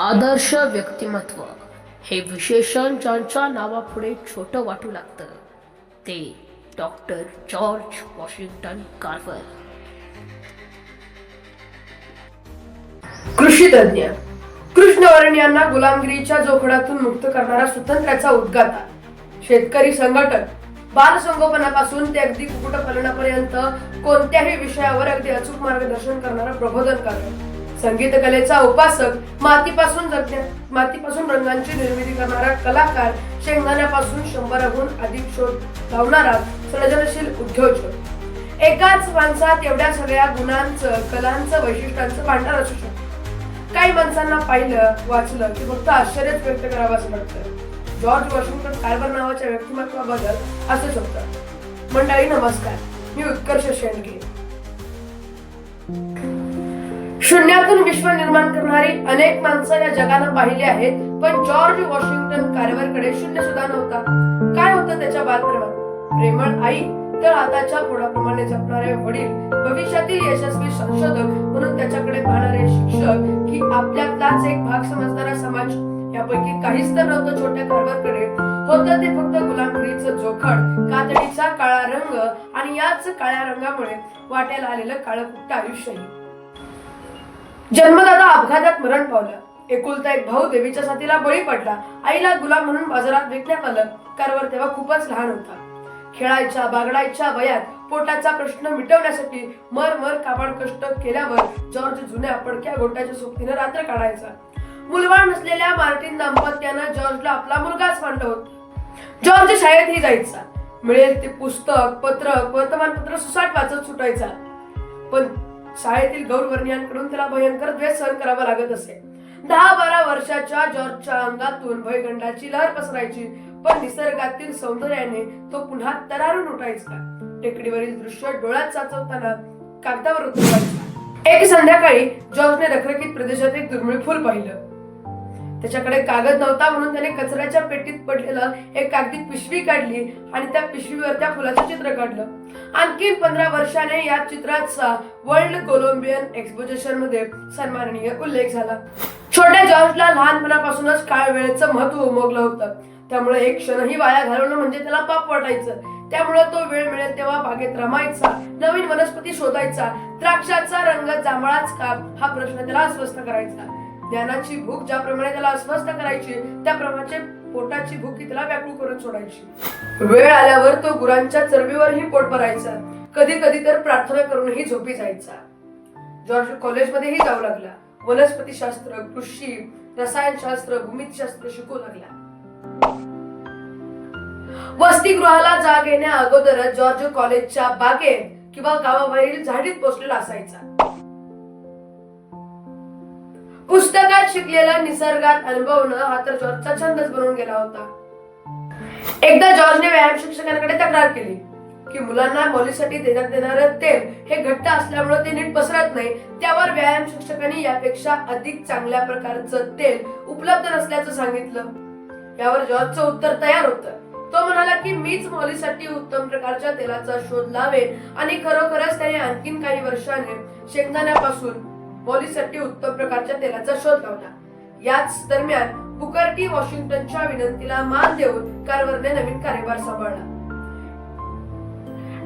आदर्श व्यक्तिमत्व. हे विशेषण ज्यांच्या नावापुढे छोटं वाटू लागतं. ते डॉक्टर जॉर्ज वॉशिंग्टन कार्वर. कृषी तज्ञ कृष्णवर्णियांना गुलामगिरीच्या जोखडातून मुक्त करणारा स्वातंत्र्याचा उद्गाता. शेतकरी संघटक. बालसंगोपनापासून ते अगदी कुक्कुटपालनापर्यंत कोणत्याही विषयावर अगदी अचूक मार्गदर्शन करणारा प्रबोधनकार. संगीत कलेचा उपासक मातीपासून जगण्या मातीपासून रंगांची निर्मिती करणारा कलाकार शेंगदाण्यापासून शंभराहून अधिक शोध लावणारा सर्जनशील उद्योजक. एकाच माणसात एवढ्या सगळ्या गुणांचं कलांचं वैशिष्ट्यांचं भांडार असू शकतं. काही माणसांना पाहिलं वाचलं की फक्त आश्चर्यच व्यक्त करावं असं वाटतं जॉर्ज वॉशिंग्टन कार्बर नावाच्या व्यक्तिमत्वाबद्दल असंच होतं मंडळी नमस्कार. मी उत्कर्ष शेंडगे. शून्यातून विश्व निर्माण करणारी अनेक माणसं या जगानं पाहिली आहेत पण जॉर्ज वॉशिंग्टन कार्वरकडे शून्य सुद्धा नव्हता. काय होतं त्याच्या बालपणात? प्रेमळ आई तर आताच्या पुढाप्रमाणे जपणारे वडील भविष्यातील यशस्वी संशोधक म्हणून त्याच्याकडे पाहणारे शिक्षक की आपल्यातलाच एक भाग समजणारा समाज यापैकी काहीच तर नव्हतं छोट्या कार्वरकडे होतं ते फक्त गुलामगिरीचं जोखड कातडीचा काळा रंग आणि याच काळ्या रंगामुळे वाट्याला आलेलं काळं कुट्ट आयुष्यही. जन्मदादा अपघातात मरण पावलं. एकुलता एक भाऊ देवीच्या साथीला बळी पडला. आईला गुलाम म्हणून बाजारात विकण्यात आलं. कारवर तेव्हा खूपच लहान होता. खेळायच्या बागडायच्या वयात पोटाचा प्रश्न मिटवण्यासाठी मर मर काबाड कष्ट केल्यावर जॉर्ज जुन्या पडक्या गोट्याच्या सोबतीनं रात्र काढायचा. मुलबाळ नसलेल्या मार्टिन दाम्पत्यानं जॉर्जला आपला मुलगाच मांडलं होत. जॉर्ज शाळेतही जायचा. मिळेल ते पुस्तक पत्रक वर्तमानपत्र सुसाट वाचत सुटायचा. पण शाळेतील गौरवर्णियांकडून त्याला भयंकर द्वेष सहन करावा लागत असे. दहा बारा वर्षाच्या जॉर्जच्या अंगातून भयगंडाची लहर पसरायची पण निसर्गातील सौंदर्याने तो पुन्हा तरारून उठायचा. टेकडीवरील दृश्य डोळ्यात साचवताना कागदावर उतरवायचा. एक संध्याकाळी जॉर्जने रखरखीत प्रदेशात एक दुर्मिळ फुल पाहिलं. त्याच्याकडे कागद नव्हता म्हणून त्याने कचऱ्याच्या पेटीत पडलेलं एक कागदी पिशवी काढली आणि त्या पिशवीवर त्या फुलाचं चित्र काढलं. आणखीन पंधरा वर्षाने या चित्राचा वर्ल्ड कोलंबियन एक्सपोजिशनमध्ये सन्माननीय उल्लेख झाला. छोट्या जॉर्जला लहानपणापासूनच काळ वेळेचं महत्त्व उमगलं होतं. त्यामुळे एक क्षणही वाया घालवणं म्हणजे त्याला पाप वाटायचं. त्यामुळे तो वेळ मिळेल तेव्हा बागेत रमायचा नवीन वनस्पती शोधायचा द्राक्षाचा रंग जांभळाच का हा प्रश्न त्याला अस्वस्थ करायचा. ज्ञानाची भूक ज्याप्रमाणे त्याला अस्वस्थ करायची त्याप्रमाणे पोटाची भूक ही व्याकुळ करून सोडायची. वेळ आल्यावर तो गुरांच्या चरबीवरही पोट भरायचा. कधी कधी तर प्रार्थना करूनही झोपी जायचा. जॉर्ज कॉलेजमध्येही जाऊ लागला. वनस्पतीशास्त्र कृषी रसायनशास्त्र भूमितीशास्त्र शिकू लागला. वसतिगृहाला जाग येण्या अगोदरच जॉर्ज कॉलेजच्या बागेत किंवा गावाबाहेरील झाडीत पोचलेला असायचा. पुस्तकात शिकलेला निसर्गात अनुभवणं हा तर जॉर्जचा छंदच बनून गेला होता. एकदा जॉर्जने व्यायाम शिक्षकांकडे तक्रार केली की मुलांना मॉलीसाठी देण्यात येणारं तेल हे घट्ट असल्यामुळे ते नीट पसरत नाही. त्यावर व्यायाम शिक्षकांनी यापेक्षा अधिक चांगल्या प्रकारचं तेल उपलब्ध नसल्याचं सांगितलं. यावर जॉर्जचं उत्तर तयार होतं. तो म्हणाला की मीच मॉलीसाठी उत्तम प्रकारच्या तेलाचा शोध लावेन आणि खरोखरच त्याने आणखीन काही वर्षाने शेंगदाण्यापासून मौलीसाठी उत्तम प्रकारच्या तेलाचा शोध लावला. याच दरम्यान बुकर्टी वॉशिंग्टनच्या विनंतीला मान देऊन कार्वरने नवीन कार्यभार सांभाळला.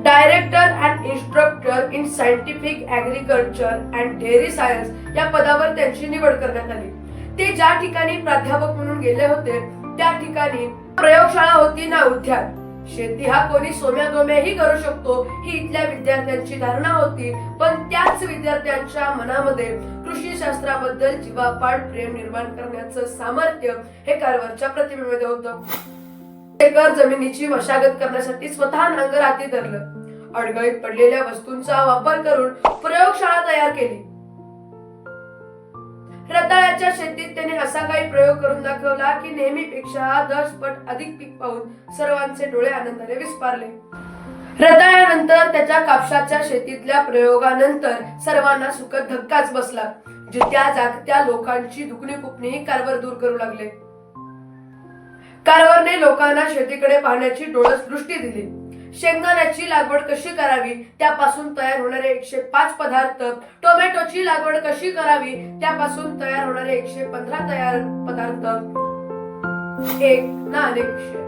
Director and instructor in scientific agriculture and dairy science या पदावर त्यांची निवड करण्यात आली. ते ज्या ठिकाणी प्राध्यापक म्हणून गेले होते त्या ठिकाणी प्रयोगशाळा होती ना उद्यान. शेती हा कोणी सोम्या गोम्याही करू शकतो ही इथल्या विद्यार्थ्यांची धारणा होती. पण त्याच विद्यार्थ्यांच्या मनामध्ये कृषी शास्त्राबद्दल जीवापाड प्रेम निर्माण करण्याचं सामर्थ्य हे कारवरच्या प्रतिमेमध्ये होतं. एकर जमिनीची मशागत करण्यासाठी स्वतः नांगर हाती धरलं. अडगळीत पडलेल्या वस्तूंचा वापर करून प्रयोगशाळा तयार केली. रताळ्याच्या शेतीत त्याने असा काही प्रयोग करून दाखवला की नेहमीपेक्षा दस पट अधिक पीक पाहून सर्वांचे डोळे आनंदाने विस्पारले. रताळ्यानंतर त्याच्या कापसाच्या शेतीतल्या प्रयोगानंतर सर्वांना सुखद धक्काच बसला जित्या जागत्या लोकांची दुखणी कुपणी कारवर दूर करू लागले. कारवरने लोकांना शेतीकडे पाहण्याची डोळस दृष्टी दिली. शेंगदाण्याची लागवड कशी करावी? त्यापासून तयार होणारे एकशे पाच पदार्थ. टोमॅटोची लागवड कशी करावी? त्यापासून तयार होणारे एकशे पंधरा तयार पदार्थ. एक ना अनेक विषय.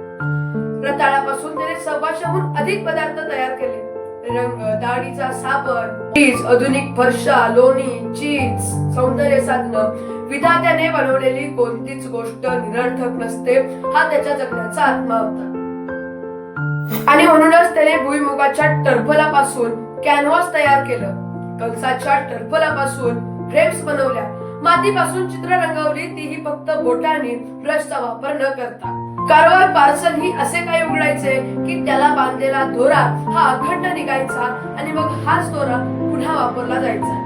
रताळापासून त्याने सव्वाशेहून अधिक पदार्थ तयार केले. रंग दाढीचा साबण चीज आधुनिक फरशा लोणी चीज सौंदर्य साधन. विधात्याने बनवलेली कोणतीच गोष्ट निरर्थक नसते. हा त्याच्या जगण्याचा आत्मा होता. आणि म्हणूनच त्याने भुईमुगाच्या टरफलापासून कॅनव्हास तयार केलं. कंसाच्या टरफलापासून फ्रेम्स बनवल्या. मातीपासून चित्र रंगवली तीही फक्त बोटाने ब्रशचा वापर न करता. कारवार पार्सल ही असे काय उघडायचे की त्याला बांधलेला दोरा हा अखंड निघायचा आणि मग हाच दोरा पुन्हा वापरला जायचा.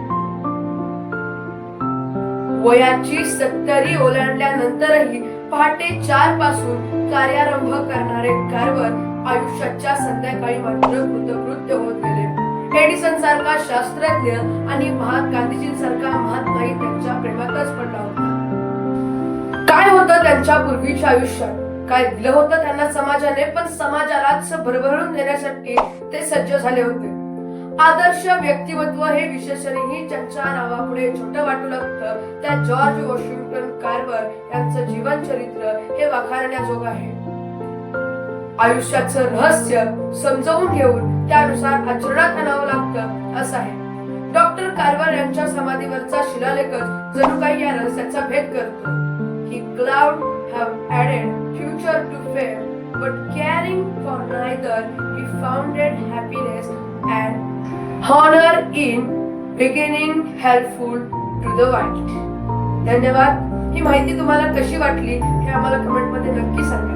वयाची सत्तरी ओलांडल्यानंतरही पहाटे चारपासून कार्यारंभ करणारे कारवर आयुष्याच्या संध्याकाळी मात्र कृतकृत्य होत गेले. एडिसन सारखा शास्त्रज्ञ आणि महात्मा गांधीजींसारखा महात्माही त्यांच्या प्रेमातच पडला होता. काय होतं त्यांच्या पूर्वीच्या आयुष्यात? काय दिलं होतं त्यांना समाजाने? पण समाजालाच भरभरून देण्यासाठी ते सज्ज झाले होते. आदर्श व्यक्तिमत्व हे विशेषणही ज्यांच्या नावापुढे छोटं वाटू लागतं. त्या जॉर्ज वॉशिंग्टन कार्वर यांचं जीवन चरित्र हे वाखारण्याजोग आहे. आयुष्याचं रहस्य समजावून घेऊन त्यानुसार आचरणात आणावं लागतं असं आहे. डॉक्टर कारवार यांच्या समाधीवरचा शिलालेखच जणू काही या रहस्याचा भेद करतो. He could have added future to fair but caring for neither he founded happiness and honour in beginning helpful to the world. धन्यवाद. ही माहिती तुम्हाला कशी वाटली हे आम्हाला कमेंटमध्ये नक्की सांगा.